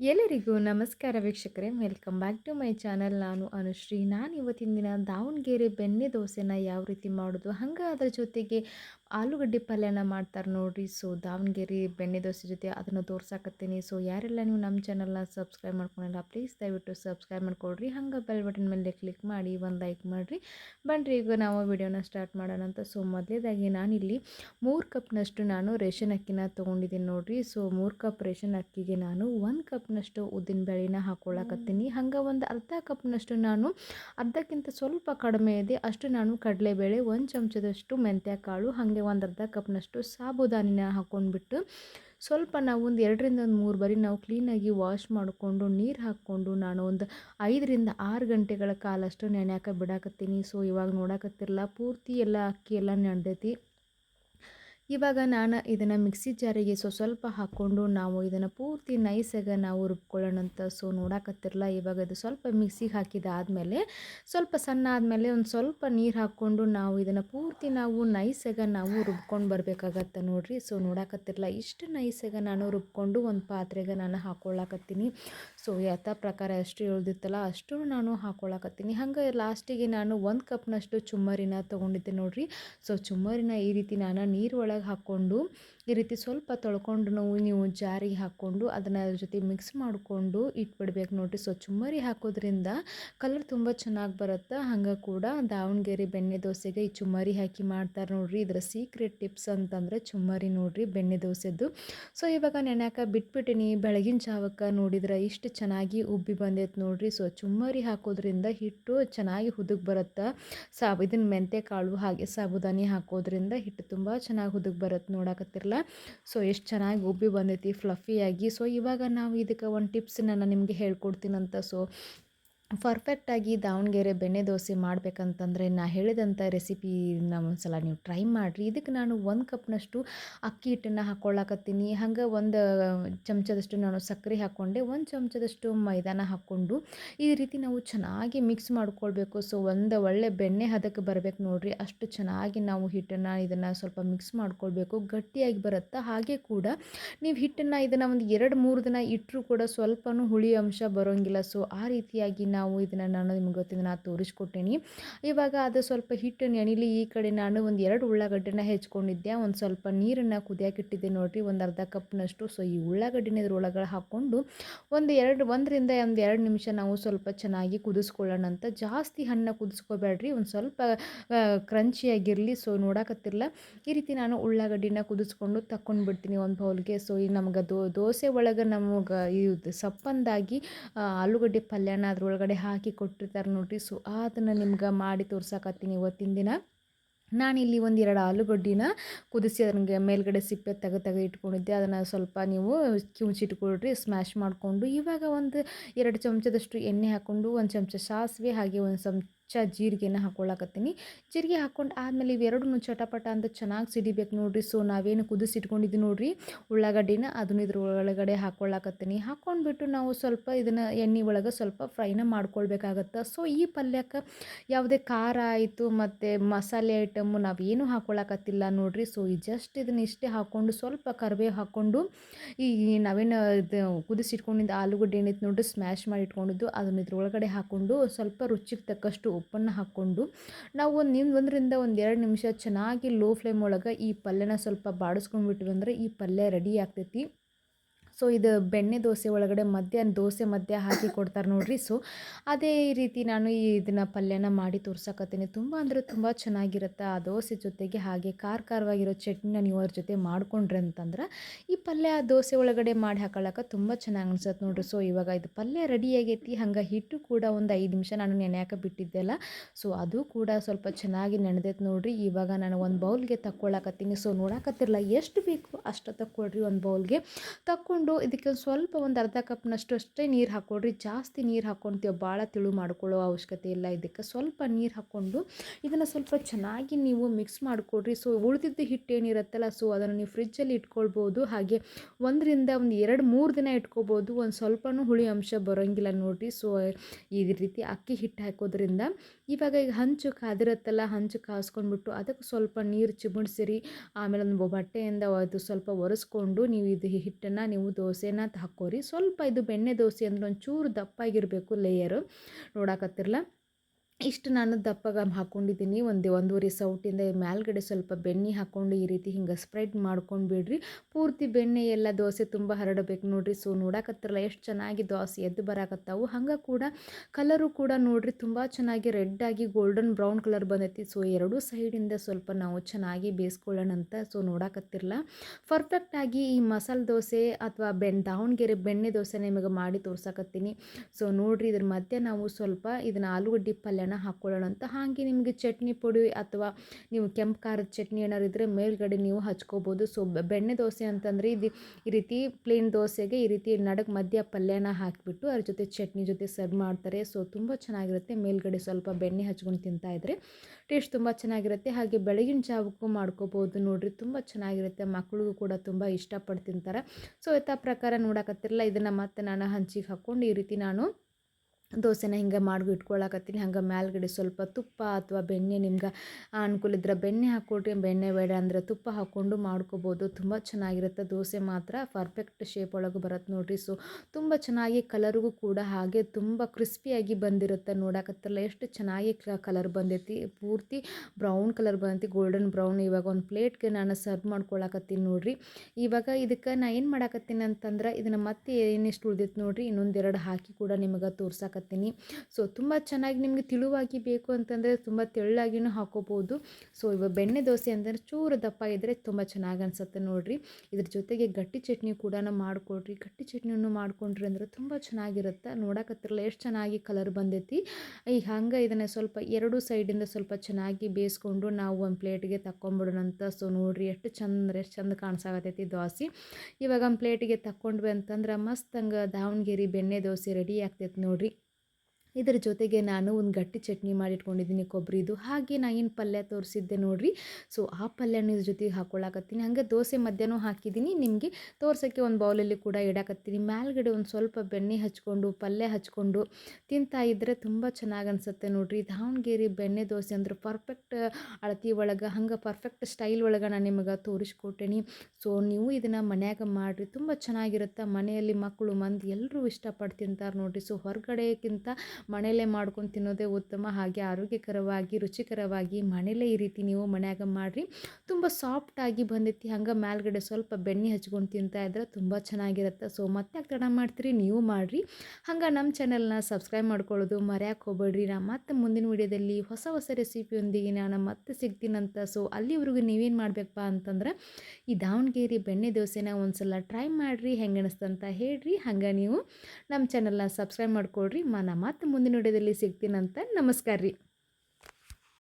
ಎಲ್ಲರಿಗೂ ನಮಸ್ಕಾರ ವೀಕ್ಷಕರೇ, welcome back to my channel. ನಾನು ಅನುಶ್ರೀ. ನಾನು ಇವತ್ತಿನ ದಿನ ದಾವಣಗೆರೆ ಬೆಣ್ಣೆ ದೋಸೆನ ಯಾವ ರೀತಿ ಮಾಡೋದು, ಹಂಗೆ ಅದರ ಜೊತೆಗೆ ಆಲೂಗಡ್ಡೆ ಪಲ್ಯನ ಮಾಡ್ತಾರೆ ನೋಡಿರಿ. ಸೊ ದಾವಣಗೆರೆ ಬೆಣ್ಣೆ ದೋಸೆ ಜೊತೆ ಅದನ್ನು ತೋರ್ಸಾಕತ್ತೀನಿ. ಸೊ ಯಾರೆಲ್ಲ ನೀವು ನಮ್ಮ ಚಾನಲ್ನ ಸಬ್ಸ್ಕ್ರೈಬ್ ಮಾಡ್ಕೊಂಡಿಲ್ಲ ಪ್ಲೀಸ್ ದಯವಿಟ್ಟು ಸಬ್ಸ್ಕ್ರೈಬ್ ಮಾಡ್ಕೊಡ್ರಿ ಹಂಗೆ ಬೆಲ್ ಬಟನ್ ಮೇಲೆ ಕ್ಲಿಕ್ ಮಾಡಿ ಒಂದು ಲೈಕ್ ಮಾಡಿರಿ. ಬನ್ನಿರಿ ಈಗ ನಾವು ವಿಡಿಯೋನ ಸ್ಟಾರ್ಟ್ ಮಾಡೋಣ ಅಂತ. ಸೊ ಮೊದಲೇದಾಗಿ ನಾನಿಲ್ಲಿ ಮೂರು ಕಪ್ನಷ್ಟು ನಾನು ರೇಷನ್ ಅಕ್ಕಿನ ತೊಗೊಂಡಿದ್ದೀನಿ ನೋಡಿರಿ. ಸೊ ಮೂರು ಕಪ್ ರೇಷನ್ ಅಕ್ಕಿಗೆ ನಾನು ಒಂದು ಕಪ್ನಷ್ಟು ಉದ್ದಿನ ಬೇಳೆನ ಹಾಕ್ಕೊಳಕತ್ತೀನಿ ಹಂಗೆ ಒಂದು ಅರ್ಧ ಕಪ್ನಷ್ಟು ನಾನು ಅರ್ಧಕ್ಕಿಂತ ಸ್ವಲ್ಪ ಕಡಿಮೆ ಇದೆ ಅಷ್ಟು ನಾನು ಕಡಲೆಬೇಳೆ ಒಂದು ಚಮಚದಷ್ಟು ಮೆಂತ್ಯ ಕಾಳು ಹಾಗೆ ಒಂದು ಅರ್ಧ ಕಪ್ನಷ್ಟು ಸಾಬುದಾನಿನ ಹಾಕ್ಕೊಂಡ್ಬಿಟ್ಟು ಸ್ವಲ್ಪ ನಾವು ಒಂದು ಎರಡರಿಂದ ಒಂದು ಮೂರು ಬಾರಿ ನಾವು ಕ್ಲೀನಾಗಿ ವಾಶ್ ಮಾಡಿಕೊಂಡು ನೀರು ಹಾಕ್ಕೊಂಡು ನಾನು ಒಂದು ಐದರಿಂದ ಆರು ಗಂಟೆಗಳ ಕಾಲಷ್ಟು ನೆನೆಯಾಕ ಬಿಡಾಕತ್ತೀನಿ. ಸೊ, ಇವಾಗ ನೋಡಕತ್ತಿರಲ್ಲ ಪೂರ್ತಿ ಎಲ್ಲ ಅಕ್ಕಿ ಎಲ್ಲ ನೆನೆದೈತಿ ಇವಾಗ ನಾನು ಇದನ್ನು ಮಿಕ್ಸಿ ಜಾರಿಗೆ ಸೊ ಸ್ವಲ್ಪ ಹಾಕ್ಕೊಂಡು ನಾವು ಇದನ್ನು ಪೂರ್ತಿ ನೈಸಾಗ ನಾವು ರುಬ್ಕೊಳ್ಳೋಣ ಅಂತ ಸೊ ನೋಡಕತ್ತಿರಲ್ಲ, ಇವಾಗ ಇದು ಸ್ವಲ್ಪ ಮಿಕ್ಸಿಗೆ ಹಾಕಿದಾದಮೇಲೆ ಸ್ವಲ್ಪ ಸಣ್ಣ ಆದಮೇಲೆ ಒಂದು ಸ್ವಲ್ಪ ನೀರು ಹಾಕ್ಕೊಂಡು ನಾವು ಇದನ್ನು ಪೂರ್ತಿ ನಾವು ನೈಸಾಗ ನಾವು ರುಬ್ಕೊಂಡು ಬರಬೇಕಾಗತ್ತೆ ನೋಡಿರಿ. ಸೊ ನೋಡಕತ್ತಿರಲ್ಲ, ಇಷ್ಟು ನೈಸಾಗ ನಾನು ರುಬ್ಕೊಂಡು ಒಂದು ಪಾತ್ರೆಗೆ ನಾನು ಹಾಕ್ಕೊಳ್ಳಾಕತ್ತೀನಿ ಸೊ ಯಥ ಪ್ರಕಾರ ಎಷ್ಟು ಇಳ್ದಿತ್ತಲ್ಲ ಅಷ್ಟು ನಾನು ಹಾಕೊಳ್ಳಾಕತ್ತೀನಿ. ಹಂಗೆ ಲಾಸ್ಟಿಗೆ ನಾನು ಒಂದು ಕಪ್ನಷ್ಟು ಚುಮ್ಮರಿನ ತೊಗೊಂಡಿದ್ದೆ ನೋಡಿರಿ. ಸೊ ಚುಮ್ಮರಿನ ಈ ರೀತಿ ನಾನು ನೀರು ಒಳಗೆ ಹಾಕ್ಕೊಂಡು ಈ ರೀತಿ ಸ್ವಲ್ಪ ತೊಳ್ಕೊಂಡು ನಾವು ನೀವು ಜಾರಿಗೆ ಹಾಕ್ಕೊಂಡು ಅದನ್ನು ಅದ್ರ ಜೊತೆ ಮಿಕ್ಸ್ ಮಾಡಿಕೊಂಡು ಇಟ್ಬಿಡ್ಬೇಕು. ನೋಡಿರಿ ಸೊ ಚುಮ್ಮರಿ ಹಾಕೋದ್ರಿಂದ ಕಲರ್ ತುಂಬ ಚೆನ್ನಾಗಿ ಬರುತ್ತೆ? ಹಂಗೆ ಕೂಡ ದಾವಣಗೆರೆ ಬೆಣ್ಣೆ ದೋಸೆಗೆ ಈ ಚುಮ್ಮರಿ ಹಾಕಿ ಮಾಡ್ತಾರೆ ನೋಡ್ರಿ. ಇದರ ಸೀಕ್ರೆಟ್ ಟಿಪ್ಸ್ ಅಂತಂದರೆ ಚುಮ್ಮರಿ ನೋಡಿರಿ ಬೆಣ್ಣೆ ದೋಸೆದು. ಸೊ ಇವಾಗ ನೆನೆಯಾಕ ಬಿಟ್ಬಿಟ್ಟಿನಿ. ಬೆಳಗಿನ ಜಾವಕ್ಕೆ ನೋಡಿದ್ರೆ ಇಷ್ಟು ಚೆನ್ನಾಗಿ ಉಬ್ಬಿ ಬಂದೈತೆ ನೋಡಿರಿ. ಸೊ ಚುಮ್ಮರಿ ಹಾಕೋದ್ರಿಂದ ಹಿಟ್ಟು ಚೆನ್ನಾಗಿ ಹುದುಗ್ ಬರುತ್ತೆ? ಸಾ ಇದನ್ನ ಮೆಂತೆ ಕಾಳು ಹಾಗೆ ಸಾಬುದಾನಿ ಹಾಕೋದ್ರಿಂದ ಹಿಟ್ಟು ತುಂಬ ಚೆನ್ನಾಗಿ ಹುದುಗ್ ಬರುತ್ತೆ ನೋಡಕತ್ತಿರಲ್ಲ ಸೊ ಎಷ್ಟು ಚೆನ್ನಾಗಿ ಉಬ್ಬಿ ಬಂದೈತಿ ಫ್ಲಫಿಯಾಗಿ ಸೊ ಇವಾಗ ನಾವು ಇದಕ್ಕೆ ಒಂದು ಟಿಪ್ಸ್ ನಾನು ನಿಮಗೆ ಹೇಳ್ಕೊಡ್ತೀನಂತ. ಸೊ ಪರ್ಫೆಕ್ಟಾಗಿ ದಾವಣಗೆರೆ ಬೆಣ್ಣೆ ದೋಸೆ ಮಾಡಬೇಕಂತಂದರೆ ನಾ ಹೇಳಿದಂಥ ರೆಸಿಪಿನ ಒಂದ್ಸಲ ನೀವು ಟ್ರೈ ಮಾಡಿರಿ. ಇದಕ್ಕೆ ನಾನು ಒಂದು ಕಪ್ನಷ್ಟು ಅಕ್ಕಿ ಹಿಟ್ಟನ್ನು ಹಾಕ್ಕೊಳ್ಳಾಕತ್ತೀನಿ ಹಂಗೆ ಒಂದು, ಚಮಚದಷ್ಟು ನಾನು ಸಕ್ಕರೆ ಹಾಕ್ಕೊಂಡೆ ಒಂದು ಚಮಚದಷ್ಟು ಮೈದಾನ ಹಾಕ್ಕೊಂಡು ಈ ರೀತಿ ನಾವು ಚೆನ್ನಾಗಿ ಮಿಕ್ಸ್ ಮಾಡ್ಕೊಳ್ಬೇಕು. ಸೊ ಒಂದು ಒಳ್ಳೆ ಬೆಣ್ಣೆ ಹದಕ್ಕೆ ಬರಬೇಕು ನೋಡಿರಿ. ಅಷ್ಟು ಚೆನ್ನಾಗಿ ನಾವು ಹಿಟ್ಟನ್ನು ಇದನ್ನು ಸ್ವಲ್ಪ ಮಿಕ್ಸ್ ಮಾಡ್ಕೊಳ್ಬೇಕು. ಗಟ್ಟಿಯಾಗಿ ಬರುತ್ತೆ ಹಾಗೆ ಕೂಡ ನೀವು ಹಿಟ್ಟನ್ನು ಇದನ್ನು ಒಂದು ಎರಡು ಮೂರು ದಿನ ಇಟ್ಟರೂ ಕೂಡ ಸ್ವಲ್ಪನೂ ಹುಳಿ ಅಂಶ ಬರೋಂಗಿಲ್ಲ. ಸೊ ಆ ರೀತಿಯಾಗಿ ನಾವು ಇದನ್ನು ನಾನು ನಿಮ್ಗೆ ಗೊತ್ತಿದೆ ನಾನು ತೋರಿಸ್ಕೊಟ್ಟೇನಿ. ಇವಾಗ ಅದು ಸ್ವಲ್ಪ ಹಿಟ್ಟು ನೆನಿಲಿ, ಈ ಕಡೆ ನಾನು ಒಂದು ಎರಡು ಉಳ್ಳಾಗಡ್ಡೆನ ಹೆಚ್ಕೊಂಡಿದ್ದೆ. ಒಂದು ಸ್ವಲ್ಪ ನೀರನ್ನು ಕುದಿಯಾಕಿಟ್ಟಿದ್ದೆ ನೋಡಿರಿ, ಒಂದು ಅರ್ಧ ಕಪ್ನಷ್ಟು. ಸೊ ಈ ಉಳ್ಳಾಗಡ್ಡಿನ ಒಳಗಡೆ ಹಾಕ್ಕೊಂಡು ಒಂದು ಎರಡು, ಒಂದರಿಂದ ಒಂದು ಎರಡು ನಿಮಿಷ ನಾವು ಸ್ವಲ್ಪ ಚೆನ್ನಾಗಿ ಕುದಿಸ್ಕೊಳ್ಳೋಣ ಅಂತ. ಜಾಸ್ತಿ ಹಣ್ಣು ಕುದಿಸ್ಕೋಬೇಡ್ರಿ, ಒಂದು ಸ್ವಲ್ಪ ಕ್ರಂಚಿಯಾಗಿರಲಿ ಸೊ ನೋಡಕತ್ತಿರಲ್ಲ ಈ ರೀತಿ ನಾನು ಉಳ್ಳಾಗಡ್ಡಿನ ಕುದಿಸ್ಕೊಂಡು ತಕ್ಕೊಂಡು ಬಿಡ್ತೀನಿ ಒಂದು ಬೌಲ್ಗೆ. ಸೊ ಈ ನಮ್ಗೆ ದೋಸೆ ಒಳಗೆ ನಮಗೆ ಇದು ಸಪ್ಪಂದಾಗಿ ಆಲೂಗಡ್ಡೆ ಪಲ್ಯನ ಅದ್ರೊಳಗೆ ಒಳಗಡೆ ಹಾಕಿ ಕೊಟ್ಟಿರ್ತಾರೆ ನೋಡಿರಿ. ಸೊ ಅದನ್ನು ನಿಮ್ಗೆ ಮಾಡಿ ತೋರ್ಸಕತ್ತೀನಿ ಇವತ್ತಿನ ದಿನ. ನಾನಿಲ್ಲಿ ಒಂದು ಎರಡು ಆಲೂಗಡ್ಡಿನ ಕುದಿಸಿ ಅದನ್ನ ಮೇಲ್ಗಡೆ ಸಿಪ್ಪೆ ತೆಗೆ ತೆಗೆ ಇಟ್ಕೊಂಡಿದ್ದೆ. ಅದನ್ನು ಸ್ವಲ್ಪ ನೀವು ಕಿವುಚಿಟ್ಕೊಳ್ರಿ ಸ್ಮ್ಯಾಶ್ ಮಾಡಿಕೊಂಡು ಇವಾಗ ಒಂದು ಎರಡು ಚಮಚದಷ್ಟು ಎಣ್ಣೆ ಹಾಕ್ಕೊಂಡು ಒಂದು ಚಮಚ ಸಾಸಿವೆ, ಹಾಗೆ ಒಂದು ಚಮ್ ಚ ಜೀರಿಗೆನ ಹಾಕ್ಕೊಳ್ಳಾಕತ್ತೀನಿ ಜೀರಿಗೆ ಹಾಕ್ಕೊಂಡು ಆದಮೇಲೆ ಇವೆರಡೂ ಚಟಪಟ ಅಂತ ಚೆನ್ನಾಗಿ ಸಿಡಿಬೇಕು ನೋಡಿರಿ. ಸೊ, ನಾವೇನು ಕುದಿಸಿಟ್ಕೊಂಡಿದ್ವಿ ನೋಡಿರಿ. ಉಳ್ಳಾಗಡ್ಡಿನ ಅದನ್ನ ಇದ್ರ ಒಳಗಡೆ ಹಾಕ್ಕೊಳಕತ್ತೀನಿ ಹಾಕ್ಕೊಂಡ್ಬಿಟ್ಟು ನಾವು ಸ್ವಲ್ಪ ಇದನ್ನು ಎಣ್ಣೆ ಒಳಗೆ ಸ್ವಲ್ಪ ಫ್ರೈನ ಮಾಡ್ಕೊಳ್ಬೇಕಾಗತ್ತೆ. ಸೊ, ಈ ಪಲ್ಯಕ್ಕೆ ಯಾವುದೇ ಖಾರ ಆಯಿತು ಮತ್ತು ಮಸಾಲೆ ಐಟಮು ನಾವೇನು ಹಾಕ್ಕೊಳಕತ್ತಿಲ್ಲ ನೋಡಿರಿ. ಸೊ, ಈ ಜಸ್ಟ್ ಇದನ್ನ ಇಷ್ಟೇ ಹಾಕ್ಕೊಂಡು ಸ್ವಲ್ಪ ಕರಿಬೇವು ಹಾಕ್ಕೊಂಡು ಈ ನಾವೇನು ಇದು ಕುದಿಸಿಟ್ಕೊಂಡಿದ್ದು ಆಲೂಗಡ್ಡೆ ಏನೈತೆ ನೋಡಿರಿ ಸ್ಮ್ಯಾಶ್ ಮಾಡಿ ಇಟ್ಕೊಂಡಿದ್ದು ಅದನ್ನು ಇದ್ರೊಳಗಡೆ ಹಾಕ್ಕೊಂಡು ಸ್ವಲ್ಪ ರುಚಿಗೆ ತಕ್ಕಷ್ಟು ಉಪ್ಪನ್ನು ಹಾಕ್ಕೊಂಡು ನಾವು ಒಂದು ನಿಮ್ಮ ಒಂದರಿಂದ ಒಂದು ಎರಡು ನಿಮಿಷ ಚೆನ್ನಾಗಿ ಲೋ ಫ್ಲೇಮ್ ಒಳಗೆ ಈ ಪಲ್ಯನ ಸ್ವಲ್ಪ ಬಾಡಿಸ್ಕೊಂಡ್ಬಿಟ್ವಿ ಅಂದರೆ ಈ ಪಲ್ಯ ರೆಡಿ ಆಗ್ತೈತಿ. ಸೊ ಇದು ಬೆಣ್ಣೆ ದೋಸೆ ಒಳಗಡೆ ಮಧ್ಯ ದೋಸೆ ಮಧ್ಯ ಹಾಕಿ ಕೊಡ್ತಾರೆ ನೋಡಿರಿ. ಸೊ ಅದೇ ರೀತಿ ನಾನು ಈ ಇದನ್ನು ಪಲ್ಯನ ಮಾಡಿ ತೋರ್ಸಕತ್ತೀನಿ. ತುಂಬ ಅಂದರೆ ತುಂಬ ಚೆನ್ನಾಗಿರುತ್ತೆ ಆ ದೋಸೆ ಜೊತೆಗೆ. ಹಾಗೆ ಖಾರ ಖಾರವಾಗಿರೋ ಚಟ್ನಿನ ನೀವು ಅವ್ರ ಜೊತೆ ಮಾಡ್ಕೊಂಡ್ರಿ ಅಂತಂದ್ರೆ ಈ ಪಲ್ಯ ದೋಸೆ ಒಳಗಡೆ ಮಾಡಿ ಹಾಕೊಳ್ಳೋಕೆ ತುಂಬ ಚೆನ್ನಾಗಿ ಅನ್ಸುತ್ತೆ ನೋಡಿರಿ. ಸೊ ಇವಾಗ ಇದು ಪಲ್ಯ ರೆಡಿ ಆಗೈತಿ. ಹಂಗೆ ಹಿಟ್ಟು ಕೂಡ ಒಂದು ಐದು ನಿಮಿಷ ನಾನು ನೆನೆಯಾಕೆ ಬಿಟ್ಟಿದ್ದೆಲ್ಲ ಸೊ ಅದು ಕೂಡ ಸ್ವಲ್ಪ ಚೆನ್ನಾಗಿ ನೆನೆದೈತೆ ನೋಡಿರಿ. ಇವಾಗ ನಾನು ಒಂದು ಬೌಲ್ಗೆ ತಕ್ಕೊಳಕತ್ತೀನಿ. ಸೊ ನೋಡಕತ್ತಿರಲ್ಲ ಎಷ್ಟು ಬೇಕು ಅಷ್ಟು ತಕ್ಕೊಳ್ರಿ ಒಂದು ಬೌಲ್ಗೆ. ತಕ್ಕೊಂಡು ಹಾಕ್ಕೊಂಡು ಇದಕ್ಕೆ ಸ್ವಲ್ಪ ಒಂದು ಅರ್ಧ ಕಪ್ನಷ್ಟು ಅಷ್ಟೇ ನೀರು ಹಾಕ್ಕೊಡ್ರಿ ಜಾಸ್ತಿ ನೀರು ಹಾಕ್ಕೊಳ್ತೀವಿ ಭಾಳ ತಿಳು ಮಾಡ್ಕೊಳ್ಳೋ ಅವಶ್ಯಕತೆ ಇಲ್ಲ ಇದಕ್ಕೆ. ಸ್ವಲ್ಪ ನೀರು ಹಾಕ್ಕೊಂಡು ಇದನ್ನು ಸ್ವಲ್ಪ ಚೆನ್ನಾಗಿ ನೀವು ಮಿಕ್ಸ್ ಮಾಡಿಕೊಡ್ರಿ. ಸೊ ಉಳಿದಿದ್ದ ಹಿಟ್ಟು ಏನಿರುತ್ತಲ್ಲ ಸೊ ಅದನ್ನು ನೀವು ಫ್ರಿಜ್ಜಲ್ಲಿ ಇಟ್ಕೊಳ್ಬೋದು. ಹಾಗೆ ಒಂದರಿಂದ ಒಂದು ಎರಡು ಮೂರು ದಿನ ಇಟ್ಕೋಬೋದು. ಒಂದು ಸ್ವಲ್ಪನೂ ಹುಳಿ ಅಂಶ ಬರೋಂಗಿಲ್ಲ ನೋಡಿರಿ. ಸೊ ಈ ರೀತಿ ಅಕ್ಕಿ ಹಿಟ್ಟು ಹಾಕೋದ್ರಿಂದ ಇವಾಗ ಈಗ ಹಂಚು ಕಾದಿರತ್ತಲ್ಲ, ಹಂಚು ಕಾಸ್ಕೊಂಡ್ಬಿಟ್ಟು ಅದಕ್ಕೆ ಸ್ವಲ್ಪ ನೀರು ಚಿಮುಣಿಸಿರಿ ಆಮೇಲೆ ಒಂದು ಬಟ್ಟೆಯಿಂದ ಅದು ಸ್ವಲ್ಪ ಒರೆಸ್ಕೊಂಡು ನೀವು ಇದು ಹಿಟ್ಟನ್ನು ನೀವು ದೋಸೆನ ಹಾಕೋರಿ ಸ್ವಲ್ಪ ಇದು ಬೆಣ್ಣೆ ದೋಸೆ ಅಂದ್ರೆ ಒಂಚೂರು ದಪ್ಪಾಗಿರಬೇಕು ಲೇಯರು ನೋಡಕತ್ತಿರಲ್ಲ ಇಷ್ಟು ನಾನು ದಪ್ಪಗೆ ಹಾಕ್ಕೊಂಡಿದ್ದೀನಿ ಒಂದು ಒಂದೂವರೆ ಸೌಟಿಂದ ಮೇಲ್ಗಡೆ ಸ್ವಲ್ಪ ಬೆಣ್ಣೆ ಹಾಕ್ಕೊಂಡು ಈ ರೀತಿ ಹಿಂಗೆ ಸ್ಪ್ರೆಡ್ ಮಾಡ್ಕೊಂಡು ಬಿಡ್ರಿ. ಪೂರ್ತಿ ಬೆಣ್ಣೆ ಎಲ್ಲ ದೋಸೆ ತುಂಬ ಹರಡಬೇಕು ನೋಡಿರಿ. ಸೊ, ನೋಡಕತ್ತಿರಲ್ಲ ಎಷ್ಟು ಚೆನ್ನಾಗಿ ದೋಸೆ ಎದ್ದು ಬರಾಕತ್ತಾವು. ಹಂಗೆ ಕೂಡ ಕಲರು ಕೂಡ ನೋಡಿರಿ ತುಂಬ ಚೆನ್ನಾಗಿ ರೆಡ್ ಆಗಿ ಗೋಲ್ಡನ್ ಬ್ರೌನ್ ಕಲರ್ ಬಂದೈತಿ. ಸೊ, ಎರಡೂ ಸೈಡಿಂದ ಸ್ವಲ್ಪ ನಾವು ಚೆನ್ನಾಗಿ ಬೇಯಿಸ್ಕೊಳ್ಳೋಣ ಅಂತ ಸೊ, ನೋಡಕತ್ತಿರಲ್ಲ. ಪರ್ಫೆಕ್ಟಾಗಿ ಈ ಮಸಾಲೆ ದೋಸೆ ಅಥವಾ ಬೆನ್ ದಾವಣಗೆರೆ ಬೆಣ್ಣೆ ದೋಸೆ ನಿಮಗೆ ಮಾಡಿ ತೋರ್ಸಕತ್ತೀನಿ. ಸೊ, ನೋಡಿರಿ ಇದ್ರ ಮಧ್ಯೆ ನಾವು ಸ್ವಲ್ಪ ಇದನ್ನು ಆಲೂಗಡ್ಡೆ ಪಲ್ಯನ ಹಾಕ್ಕೊಳ್ಳೋಣ ಅಂತ. ಹಾಗೆ ನಿಮಗೆ ಚಟ್ನಿ ಪುಡಿ ಅಥವಾ ನೀವು ಕೆಂಪು ಖಾರದ ಚಟ್ನಿ ಏನಾರು ಇದ್ದರೆ ಮೇಲ್ಗಡೆ ನೀವು ಹಚ್ಕೋಬೋದು. ಸೊ ಬೆಣ್ಣೆ ದೋಸೆ ಅಂತಂದರೆ ಇದು ಈ ರೀತಿ ಪ್ಲೇನ್ ದೋಸೆಗೆ ಈ ರೀತಿ ನಡಕ್ ಮಧ್ಯ ಪಲ್ಯನ ಹಾಕಿಬಿಟ್ಟು ಅದ್ರ ಜೊತೆ ಚಟ್ನಿ ಜೊತೆ ಸರ್ವ್ ಮಾಡ್ತಾರೆ. ಸೊ ತುಂಬ ಚೆನ್ನಾಗಿರುತ್ತೆ. ಮೇಲ್ಗಡೆ ಸ್ವಲ್ಪ ಬೆಣ್ಣೆ ಹಚ್ಕೊಂಡು ತಿಂತಾ ಇದ್ದರೆ ಟೇಸ್ಟ್ ತುಂಬ ಚೆನ್ನಾಗಿರುತ್ತೆ. ಹಾಗೆ ಬೆಳಗಿನ ಜಾವಕ್ಕೂ ಮಾಡ್ಕೋಬೋದು ನೋಡಿರಿ. ತುಂಬ ಚೆನ್ನಾಗಿರುತ್ತೆ. ಮಕ್ಕಳಿಗೂ ಕೂಡ ತುಂಬ ಇಷ್ಟಪಟ್ಟು ತಿಂತಾರೆ. ಸೊ ಯಥಾ ಪ್ರಕಾರ ನೋಡಕತ್ತಿರಲ್ಲ. ಇದನ್ನು ಮತ್ತೆ ನಾನು ಹಂಚಿಗೆ ಹಾಕ್ಕೊಂಡು ಈ ರೀತಿ ನಾನು ದೋಸೆನ ಹಿಂಗೆ ಮಾಡಿ ಇಟ್ಕೊಳಕತ್ತೀನಿ. ಹಂಗೆ ಮ್ಯಾಲ್ಗಡೆ ಸ್ವಲ್ಪ ತುಪ್ಪ ಅಥವಾ ಬೆಣ್ಣೆ ನಿಮ್ಗೆ ಅನುಕೂಲ ಇದ್ರೆ ಬೆಣ್ಣೆ ಹಾಕ್ಕೊಡ್ರಿ ಬೆಣ್ಣೆ ಬೇಡ ಅಂದರೆ ತುಪ್ಪ ಹಾಕ್ಕೊಂಡು ಮಾಡ್ಕೋಬೋದು. ತುಂಬ ಚೆನ್ನಾಗಿರುತ್ತೆ. ದೋಸೆ ಮಾತ್ರ ಪರ್ಫೆಕ್ಟ್ ಶೇಪ್ ಒಳಗೆ ಬರುತ್ತೆ ನೋಡಿರಿ. ಸೊ ತುಂಬ ಚೆನ್ನಾಗಿ ಕಲರ್ಗೂ ಕೂಡ ಹಾಗೆ ತುಂಬ ಕ್ರಿಸ್ಪಿಯಾಗಿ ಬಂದಿರುತ್ತೆ ನೋಡಕತ್ತಲ್ಲ. ಎಷ್ಟು ಚೆನ್ನಾಗಿ ಕಲರ್ ಬಂದೈತಿ. ಪೂರ್ತಿ ಬ್ರೌನ್ ಕಲರ್ ಬಂದೈತಿ. ಗೋಲ್ಡನ್ ಬ್ರೌನ್ ಇವಾಗ ಒಂದು ಪ್ಲೇಟ್ಗೆ ನಾನು ಸರ್ವ್ ಮಾಡ್ಕೊಳಕತ್ತೀನಿ ನೋಡಿರಿ. ಇವಾಗ ಇದಕ್ಕೆ ನಾನು ಏನು ಮಾಡಾಕತ್ತೀನಿ ಅಂತಂದ್ರೆ, ಇದನ್ನು ಮತ್ತೆ ಏನೆಷ್ಟು ಉಳ್ದಿತ್ತು ನೋಡಿರಿ. ಇನ್ನೊಂದೆರಡು ಹಾಕಿ ಕೂಡ ನಿಮಗೆ ತೋರ್ಸಕತ್ತೀನಿ. ಸೊ ತುಂಬ ಚೆನ್ನಾಗಿ ನಿಮಗೆ ತಿಳುವಾಗಿ ಬೇಕು ಅಂತಂದರೆ ತುಂಬ ತೆಳ್ಳಾಗಿನೂ ಹಾಕೋಬೋದು ಸೊ ಇವಾಗ ಬೆಣ್ಣೆ ದೋಸೆ ಅಂತಂದರೆ ಚೂರು ದಪ್ಪ ಇದ್ದರೆ ತುಂಬ ಚೆನ್ನಾಗಿ ಅನಿಸುತ್ತೆ ನೋಡಿರಿ. ಇದ್ರ ಜೊತೆಗೆ ಗಟ್ಟಿ ಚಟ್ನಿ ಕೂಡ ಮಾಡಿಕೊಡ್ರಿ. ಗಟ್ಟಿ ಚಟ್ನಿಯನ್ನು ಮಾಡ್ಕೊಂಡ್ರಿ ಅಂದರೆ ತುಂಬ ಚೆನ್ನಾಗಿರುತ್ತೆ. ನೋಡೋಕತ್ತಿರಲ್ಲ ಎಷ್ಟು ಚೆನ್ನಾಗಿ ಕಲರ್ ಬಂದೈತಿ. ಈಗ ಹಂಗೆ ಇದನ್ನು ಸ್ವಲ್ಪ ಎರಡು ಸೈಡಿಂದ ಸ್ವಲ್ಪ ಚೆನ್ನಾಗಿ ಬೇಯಿಸ್ಕೊಂಡು ನಾವು ಒಂದು ಪ್ಲೇಟ್ಗೆ ತಕ್ಕೊಂಬಿಡೋಣ ಅಂತ. ಸೊ ನೋಡಿರಿ ಎಷ್ಟು ಚಂದ ಅಂದರೆ ಎಷ್ಟು ಚಂದ ಕಾಣಿಸಾಗತ್ತೈತಿ ದೋಸೆ. ಇವಾಗ ಒಂದು ಪ್ಲೇಟಿಗೆ ತಕ್ಕೊಂಡ್ವಿ ಅಂತಂದ್ರೆ ಮಸ್ತ್ ಹಂಗೆ ದಾವಣಗೆರೆ ಬೆಣ್ಣೆ ದೋಸೆ ರೆಡಿ ಆಗ್ತೈತೆ ನೋಡಿರಿ. ಇದರ ಜೊತೆಗೆ ನಾನು ಒಂದು ಗಟ್ಟಿ ಚಟ್ನಿ ಮಾಡಿಟ್ಕೊಂಡಿದ್ದೀನಿ ಕೊಬ್ಬರಿದು ಹಾಗೆ ನಾ ಏನು ಪಲ್ಯ ತೋರಿಸಿದ್ದೆ ನೋಡಿರಿ. ಸೊ, ಆ ಪಲ್ಯನ ಇದ್ರ ಜೊತೆಗೆ ಹಾಕ್ಕೊಳ್ಳಾಕತ್ತೀನಿ ಹಾಗೆ ದೋಸೆ ಮಧ್ಯಾಹ್ನ ಹಾಕಿದ್ದೀನಿ. ನಿಮಗೆ ತೋರ್ಸೋಕ್ಕೆ ಒಂದು ಬೌಲಲ್ಲಿ ಕೂಡ ಇಡಾಕತ್ತೀನಿ. ಮೇಲ್ಗಡೆ ಒಂದು ಸ್ವಲ್ಪ ಬೆಣ್ಣೆ ಹಚ್ಕೊಂಡು, ಪಲ್ಯ ಹಚ್ಕೊಂಡು ತಿಂತಾ ಇದ್ದರೆ ತುಂಬ ಚೆನ್ನಾಗಿ ಅನಿಸುತ್ತೆ ನೋಡಿರಿ. ದಾವಣಗೆರೆ ಬೆಣ್ಣೆ ದೋಸೆ ಅಂದ್ರೆ ಪರ್ಫೆಕ್ಟ್ ಅಳತಿ ಒಳಗೆ, ಹಂಗೆ ಪರ್ಫೆಕ್ಟ್ ಸ್ಟೈಲ್ ಒಳಗೆ ನಾನು ನಿಮಗೆ ತೋರಿಸ್ಕೊಟ್ಟೇನಿ. ಸೊ, ನೀವು ಇದನ್ನು ಮನ್ಯಾಗ ಮಾಡಿರಿ. ತುಂಬ ಚೆನ್ನಾಗಿರುತ್ತೆ. ಮನೆಯಲ್ಲಿ ಮಕ್ಕಳು ಮಂದಿ ಎಲ್ಲರೂ ಇಷ್ಟಪಟ್ಟು ತಿಂತಾರೆ ನೋಡಿರಿ. ಸೊ ಹೊರಗಡೆಗಿಂತ ಮನೆಯಲ್ಲೇ ಮಾಡ್ಕೊಂಡು ತಿನ್ನೋದೇ ಉತ್ತಮ, ಹಾಗೆ ಆರೋಗ್ಯಕರವಾಗಿ, ರುಚಿಕರವಾಗಿ ಮನೆಯಲ್ಲೇ ಈ ರೀತಿ ನೀವು ಮನ್ಯಾಗ ಮಾಡಿರಿ. ತುಂಬ ಸಾಫ್ಟಾಗಿ ಬಂದೈತಿ, ಹಂಗೆ ಮೇಲ್ಗಡೆ ಸ್ವಲ್ಪ ಬೆಣ್ಣೆ ಹಚ್ಕೊಂಡು ತಿಂತಾ ಇದ್ರೆ ತುಂಬ ಚೆನ್ನಾಗಿರುತ್ತೆ. ಸೊ ಮತ್ತೆ ತಡ ಮಾಡ್ತೀರಿ, ನೀವು ಮಾಡಿರಿ. ಹಂಗೆ ನಮ್ಮ ಚಾನೆಲ್ನ ಸಬ್ಸ್ಕ್ರೈಬ್ ಮಾಡ್ಕೊಳ್ಳೋದು ಮರ್ಯಾಕೆ ಹೋಗ್ಬೇಡ್ರಿ. ನಾ ಮತ್ತೆ ಮುಂದಿನ ವಿಡಿಯೋದಲ್ಲಿ ಹೊಸ ಹೊಸ ರೆಸಿಪಿಯೊಂದಿಗೆ ನಾನು ಮತ್ತೆ ಸಿಗ್ತೀನಂತ ಸೊ ಅಲ್ಲಿವರೆಗೂ ನೀವೇನು ಮಾಡಬೇಕಪ್ಪ ಅಂತಂದ್ರೆ, ಈ ದಾವಣಗೆರೆ ಬೆಣ್ಣೆ ದೋಸೆನ ಒಂದ್ಸಲ ಟ್ರೈ ಮಾಡಿರಿ ಹೆಂಗೆ ಅನಿಸ್ತಂತ ಹೇಳ್ರಿ. ಹಂಗೆ ನೀವು ನಮ್ಮ ಚಾನಲ್ನ ಸಬ್ಸ್ಕ್ರೈಬ್ ಮಾಡ್ಕೊಳ್ರಿ. ಮಾ, ನಾ ಮತ್ತೆ ಮುಂದಿನ ವಿಡಿಯೋದಲ್ಲಿ ಸಿಗ್ತೀನಂತ ನಮಸ್ಕಾರ ರೀ.